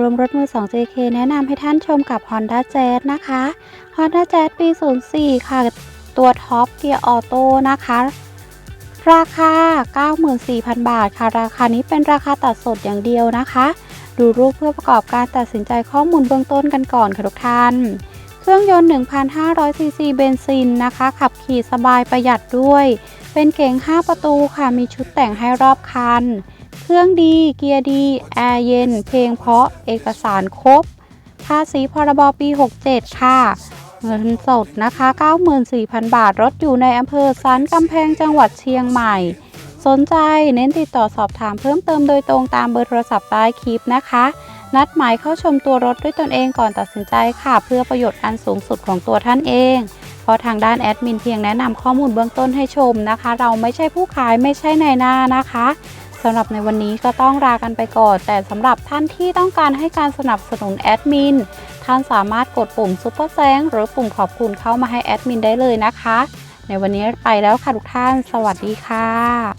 รวมรถมือ2 JK แนะนำให้ท่านชมกับ Honda Jazz นะคะ Honda Jazz ปี 04 ค่ะ ตัวท็อปเกียร์ออโต้นะคะ ราคา 94,000 บาทค่ะ ราคานี้เป็นราคาตัดสดอย่างเดียวนะคะ ดูรูปเพื่อประกอบการตัดสินใจข้อมูลเบื้องต้นกันก่อนค่ะทุกท่าน เครื่องยนต์ 1,500 ซีซีเบนซินนะคะ ขับขี่สบายประหยัดด้วย เป็นเก๋ง5 ประตูค่ะ มีชุดแต่งให้รอบคัน เครื่องดีเกียร์ดี แอร์เย็น เพลงเพราะเอกสารครบ ภาษีพรบปี 67 ค่ะ เงินสดนะคะ 94,000 บาท รถอยู่ในอำเภอสันกำแพงจังหวัดเชียงใหม่ สนใจเน้นติดต่อสอบถามเพิ่มเติมโดยตรงตามเบอร์โทรศัพท์ใต้คลิปนะคะ นัดหมายเข้าชมตัวรถด้วยตนเองก่อนตัดสินใจค่ะ เพื่อประโยชน์อันสูงสุดของตัวท่านเองเพราะทางด้านแอดมินเพียงแนะนำข้อมูลเบื้องต้นให้ชมนะคะ เราไม่ใช่ผู้ขายไม่ใช่นายหน้านะคะ สำหรับในวันนี้ก็ต้องลากันไปก่อน แต่สำหรับท่านที่ต้องการให้การสนับสนุนแอดมิน ท่านสามารถกดปุ่มซุปเปอร์แซงหรือปุ่มขอบคุณเข้ามาให้แอดมินได้เลยนะคะ ในวันนี้ไปแล้วค่ะทุกท่าน สวัสดีค่ะ